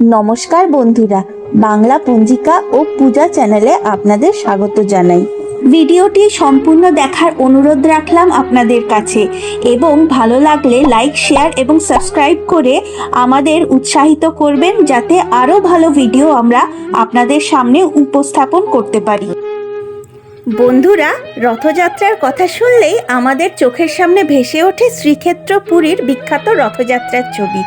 নমস্কার বন্ধুরা, বাংলা পঞ্জিকা ও পূজা চ্যানেলে আপনাদের স্বাগত জানাই। ভিডিওটি সম্পূর্ণ দেখার অনুরোধ রাখলাম আপনাদের কাছে এবং ভালো লাগলে লাইক, শেয়ার এবং সাবস্ক্রাইব করে আমাদের উৎসাহিত করবেন যাতে আরও ভালো ভিডিও আমরা আপনাদের সামনে উপস্থাপন করতে পারি। বন্ধুরা, রথযাত্রার কথা শুনলেই আমাদের চোখের সামনে ভেসে ওঠে শ্রীক্ষেত্র পুরীর বিখ্যাত রথযাত্রার ছবি।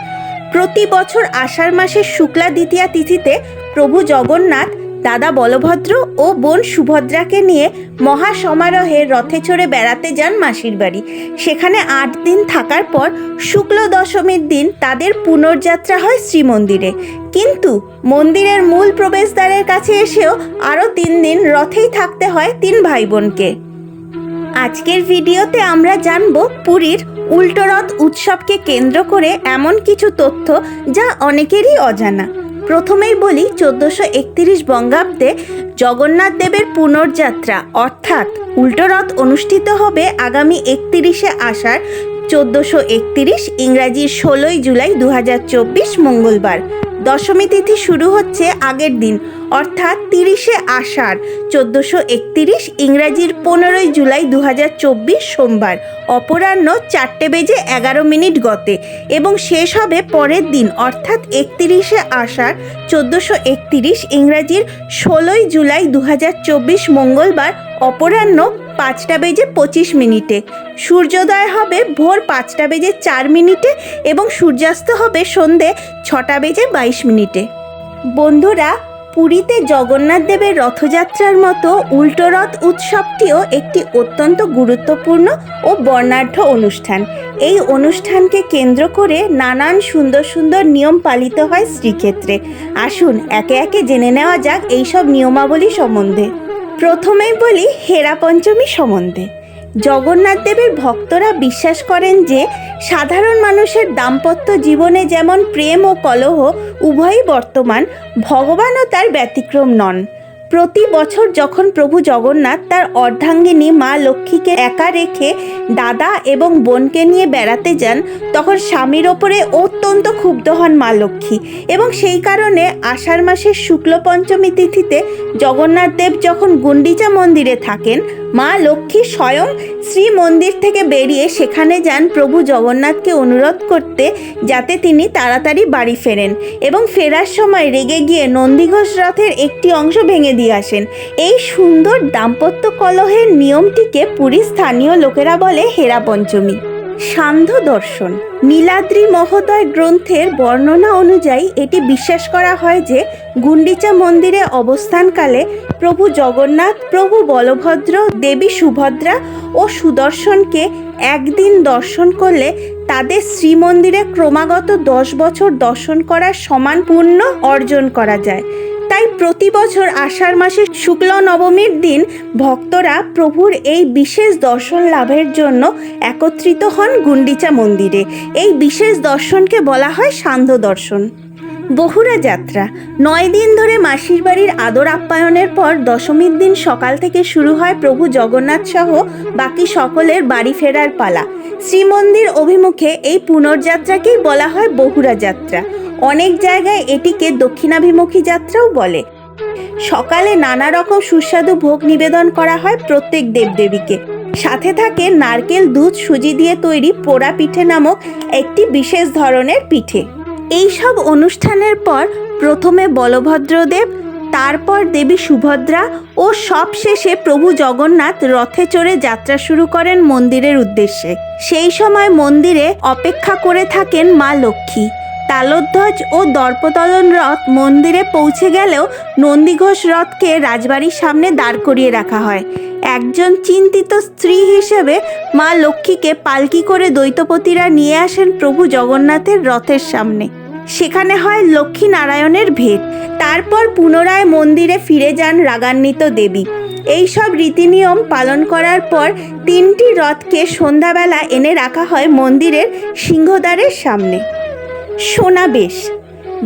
প্রতি বছর আষাঢ় মাসের শুক্লা দ্বিতীয়া তিথিতে প্রভু জগন্নাথ, দাদা বলভদ্র ও বোন সুভদ্রাকে নিয়ে মহা সমারোহে রথে চড়ে বেড়াতে যান মাসির বাড়ি। সেখানে আট দিন থাকার পর শুক্ল দশমীর দিন তাদের পুনর্যাত্রা হয় শ্রীমন্দিরে। কিন্তু মন্দিরের মূল প্রবেশদ্বারের কাছে এসেও আরও তিন দিন রথেই থাকতে হয় তিন ভাই বোনকে আজকের ভিডিওতে আমরা জানব পুরীর উল্টোরথ উৎসবকে কেন্দ্র করে এমন কিছু তথ্য যা অনেকেরই অজানা। প্রথমেই বলি চোদ্দোশো একত্রিশ বঙ্গাব্দে জগন্নাথ দেবের পুনর্যাত্রা, অর্থাৎ উল্টোরথ অনুষ্ঠিত হবে আগামী একত্রিশে আষাঢ়, চোদ্দশো একত্রিশ ইংরাজির ষোলোই জুলাই দু হাজার চব্বিশ মঙ্গলবার। দশমী তিথি শুরু হচ্ছে আগের দিন, অর্থাৎ তিরিশে আষাঢ়, চোদ্দোশো একতিরিশ ইংরাজির পনেরোই জুলাই দু চব্বিশ সোমবার, অপরাহ্ন চারটে বেজে এগারো মিনিট গতে এবং শেষ হবে পরের দিন, অর্থাৎ একতিরিশে আষাঢ়, চোদ্দোশো একতিরিশ ইংরাজির ষোলোই জুলাই দু হাজার চব্বিশ মঙ্গলবার, অপরাহ্ন পাঁচটা বেজে পঁচিশ মিনিটে। সূর্যোদয় হবে ভোর পাঁচটা বেজে চার মিনিটে এবং সূর্যাস্ত হবে সন্ধে ছটা বেজে বাইশ মিনিটে। বন্ধুরা, পুরীতে জগন্নাথ দেবের রথযাত্রার মতো উল্টোরথ উৎসবটিও একটি অত্যন্ত গুরুত্বপূর্ণ ও বর্ণাঢ্য অনুষ্ঠান। এই অনুষ্ঠানকে কেন্দ্র করে নানান সুন্দর সুন্দর নিয়ম পালিত হয় শ্রীক্ষেত্রে। আসুন, একে একে জেনে নেওয়া যাক এইসব নিয়মাবলী সম্বন্ধে। প্রথমেই বলি হেরা পঞ্চমী সম্বন্ধে। জগন্নাথ দেবের ভক্তরা বিশ্বাস করেন যে, সাধারণ মানুষের দাম্পত্য জীবনে যেমন প্রেম ও কলহ, উভয়ই বর্তমান, ভগবানও তার ব্যতিক্রম নন। প্রতি বছর যখন প্রভু জগন্নাথ তার অর্ধাঙ্গিনী মা লক্ষ্মীকে একা রেখে দাদা এবং বোনকে নিয়ে বেড়াতে যান, তখন স্বামীর ওপরে অত্যন্ত ক্ষুব্ধ হন মা লক্ষ্মী এবং সেই কারণে আষাঢ় মাসের শুক্ল পঞ্চমী তিথিতে জগন্নাথ দেব যখন গুন্ডিচা মন্দিরে থাকেন, মা লক্ষ্মী স্বয়ং শ্রী মন্দির থেকে বেরিয়ে সেখানে যান প্রভু জগন্নাথকে অনুরোধ করতে যাতে তিনি তাড়াতাড়ি বাড়ি ফেরেন এবং ফেরার সময় রেগে গিয়ে নন্দীঘোষ রথের একটি অংশ ভেঙে দিয়ে আসেন। এই সুন্দর দাম্পত্য কলহের নিয়মটিকে পুরী স্থানীয় লোকেরা বলে হেরা পঞ্চমী। সান্ধ্য দর্শন। নীলাদ্রি মহোদয় গ্রন্থের বর্ণনা অনুযায়ী এটি বিশ্বাস করা হয় যে গুন্ডিচা মন্দিরে অবস্থানকালে প্রভু জগন্নাথ, প্রভু বলভদ্র, দেবী সুভদ্রা ও সুদর্শনকে একদিন দর্শন করলে তাদের শ্রীমন্দিরে ক্রমাগত দশ বছর দর্শন করার সমান পুণ্য অর্জন করা যায়। তাই প্রতি বছর আষাঢ় মাসের শুক্ল নবমীর দিন ভক্তরা প্রভুর এই বিশেষ দর্শন লাভের জন্য একত্রিত হন গুন্ডিচা মন্দিরে। এই বিশেষ দর্শনকে বলা হয় সান্ধ্য দর্শন। বহুরা যাত্রা। নয় দিন ধরে মাসির বাড়ির আদর আপ্যায়নের পর দশমীর দিন সকাল থেকে শুরু হয় প্রভু জগন্নাথ সহ বাকি সকলের বাড়ি ফেরার পালা। শ্রীমন্দির অভিমুখে এই পুনর্যাত্রাকেই বলা হয় বহুরা যাত্রা। অনেক জায়গায় এটিকে দক্ষিণাভিমুখী যাত্রাও বলে। সকালে নানা রকম সুস্বাদু ভোগ নিবেদন করা হয় প্রত্যেক দেবদেবীকে। সাথে থাকে নারকেল দুধ সুজি দিয়ে তৈরি পোড়া পিঠে নামক একটি বিশেষ ধরনের পিঠে। এই সব অনুষ্ঠানের পর প্রথমে বলভদ্রদেব, তারপর দেবী সুভদ্রা ও সবশেষে প্রভু জগন্নাথ রথে চড়ে যাত্রা শুরু করেন মন্দিরের উদ্দেশ্যে। সেই সময় মন্দিরে অপেক্ষা করে থাকেন মা লক্ষ্মী। তালোধ্বজ ও দর্পদলন রথ মন্দিরে পৌঁছে গেলেও নন্দীঘোষ রথকে রাজবাড়ির সামনে দাঁড় করিয়ে রাখা হয়। একজন চিন্তিত স্ত্রী হিসেবে মা লক্ষ্মীকে পালকি করে দ্বৈতপতিরা নিয়ে আসেন প্রভু জগন্নাথের রথের সামনে। সেখানে হয় লক্ষ্মী নারায়ণের ভেট। তারপর পুনরায় মন্দিরে ফিরে যান রাগান্বিত দেবী। এই সব রীতিনিয়ম পালন করার পর তিনটি রথকে সন্ধ্যাবেলা এনে রাখা হয় মন্দিরের সিংহদ্বারের সামনে। সোনাবেশ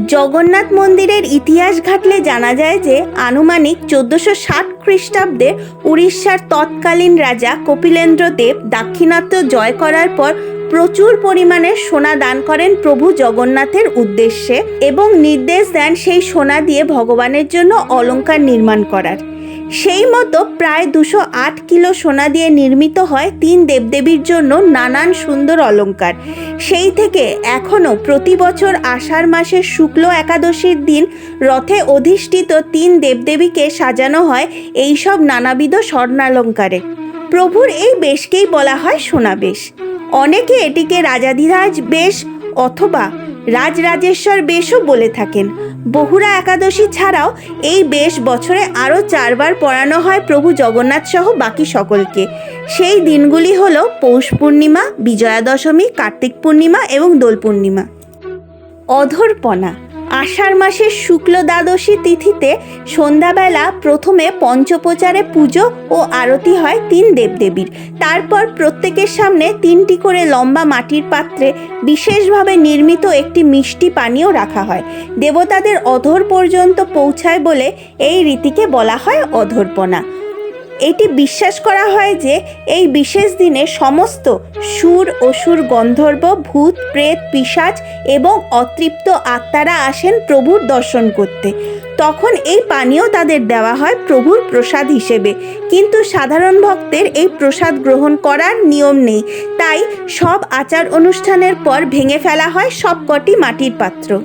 জগন্নাথ মন্দিরের ইতিহাস ঘাটলে জানা যায় যে, আনুমানিক চোদ্দশো ষাট খ্রিস্টাব্দে উড়িষ্যার তৎকালীন রাজা কপিলেন্দ্র দেব দাক্ষিণাত্য জয় করার পর প্রচুর পরিমাণে সোনা দান করেন প্রভু জগন্নাথের উদ্দেশ্যে এবং নির্দেশ দেন সেই সোনা দিয়ে ভগবানের জন্য অলঙ্কার নির্মাণ করার। সেই মতো প্রায় দুশো আট কিলো সোনা দিয়ে নির্মিত হয় তিন দেবদেবীর জন্য নানান সুন্দর অলংকার। সেই থেকে এখনও প্রতি বছর আষাঢ় মাসের শুক্ল একাদশীর দিন রথে অধিষ্ঠিত তিন দেবদেবীকে সাজানো হয় এইসব নানাবিধ স্বর্ণালঙ্কারে। প্রভুর এই বেশকেই বলা হয় সোনা বেশ। অনেকে এটিকে রাজাধিরাজ বেশ অথবা রাজরাজেশ্বর বেশও বলে থাকেন। বহুরা একাদশী ছাড়াও এই বেশ বছরে আরও চারবার পড়ানো হয় প্রভু জগন্নাথ সহ বাকি সকলকে। সেই দিনগুলি হলো পৌষ পূর্ণিমা বিজয়া দশমী কার্তিক পূর্ণিমা এবং দোল পূর্ণিমা। অধরপনা আষাঢ় মাসের শুক্ল দ্বাদশী তিথিতে সন্ধ্যাবেলা প্রথমে পঞ্চপ্রচারে পুজো ও আরতি হয় তিন দেবদেবীর। তারপর প্রত্যেকের সামনে তিনটি করে লম্বা মাটির পাত্রে বিশেষভাবে নির্মিত একটি মিষ্টি পানীয় রাখা হয়। দেবতাদের অধর পর্যন্ত পৌঁছায় বলে এই রীতিকে বলা হয় অধরপনা এটি বিশ্বাস করা হয় যে এই বিশেষ দিনে সমস্ত সুর, অসুর, গন্ধর্ব, ভূত, প্রেত, পিশাচ এবং অতৃপ্ত আত্মারা আসেন প্রভুর দর্শন করতে। তখন এই পানীয় তাদের দেওয়া হয় প্রভুর প্রসাদ হিসেবে। কিন্তু সাধারণ ভক্তের এই প্রসাদ গ্রহণ করার নিয়ম নেই। তাই সব আচার অনুষ্ঠানের পর ভেঙে ফেলা হয় সবকটি মাটির পাত্র।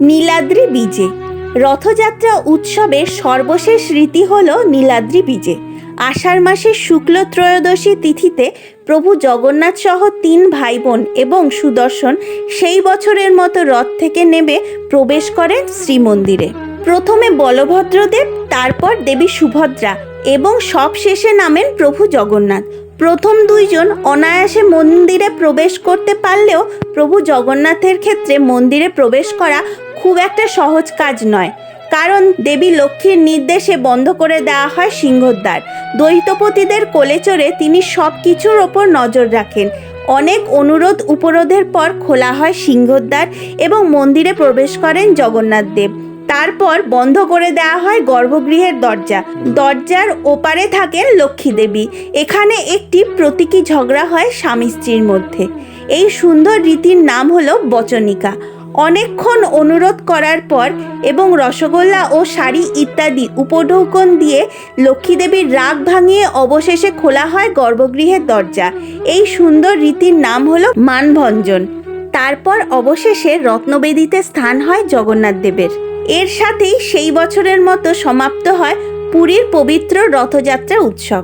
নীলাদ্রি বীজে। রথযাত্রা উৎসবের সর্বশেষ রীতি হল নীলাদ্রি বীজে। আষাঢ় মাসের শুক্ল ত্রয়োদশী তিথিতে প্রভু জগন্নাথ সহ তিন ভাই বোন এবং সুদর্শন সেই বছরের মতো রথ থেকে নেমে প্রবেশ করেন শ্রীমন্দিরে। প্রথমে বলভদ্রদেব, তারপর দেবী সুভদ্রা এবং সব শেষে নামেন প্রভু জগন্নাথ। প্রথম দুইজন অনায়াসে মন্দিরে প্রবেশ করতে পারলেও প্রভু জগন্নাথের ক্ষেত্রে মন্দিরে প্রবেশ করা খুব একটা সহজ কাজ নয়। কারণ দেবী লক্ষ্মীর নির্দেশে বন্ধ করে দেওয়া হয় সিংহদ্বার। দ্বৈতপতিদের কোলে চড়ে তিনি সব কিছুর ওপর নজর রাখেন। অনেক অনুরোধ উপরোধের পর খোলা হয় সিংহদ্বার এবং মন্দিরে প্রবেশ করেন জগন্নাথ দেব। তারপর বন্ধ করে দেওয়া হয় গর্ভগৃহের দরজা। দরজার ওপারে থাকেন লক্ষ্মী দেবী। এখানে একটি প্রতীকী ঝগড়া হয় স্বামী স্ত্রীর মধ্যে। এই সুন্দর রীতির নাম হলো বচনিকা। অনেকক্ষণ অনুরোধ করার পর এবং রসগোল্লা ও শাড়ি ইত্যাদি উপঢৌকন দিয়ে লক্ষ্মীদেবীর রাগ ভাঙিয়ে অবশেষে খোলা হয় গর্ভগৃহের দরজা। এই সুন্দর রীতির নাম হলো মানভঞ্জন। তারপর অবশেষে রত্নবেদিতে স্থান হয় জগন্নাথ দেবের। এর সাথেই সেই বছরের মতো সমাপ্ত হয় পুরীর পবিত্র রথযাত্রা উৎসব।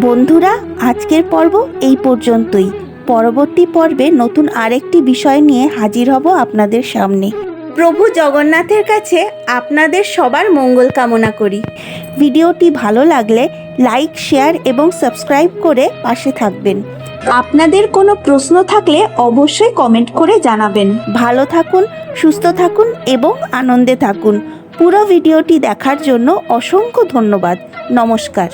বন্ধুরা, আজকের পর্ব এই পর্যন্তই। পরবর্তী পর্বে নতুন আরেকটি বিষয় নিয়ে হাজির হব আপনাদের সামনে। প্রভু জগন্নাথের কাছে আপনাদের সবার মঙ্গল কামনা করি। ভিডিওটি ভালো লাগলে লাইক, শেয়ার এবং সাবস্ক্রাইব করে পাশে থাকবেন। আপনাদের কোনো প্রশ্ন থাকলে অবশ্যই কমেন্ট করে জানাবেন। ভালো থাকুন, সুস্থ থাকুন এবং আনন্দে থাকুন। পুরো ভিডিওটি দেখার জন্য অসংখ্য ধন্যবাদ। নমস্কার।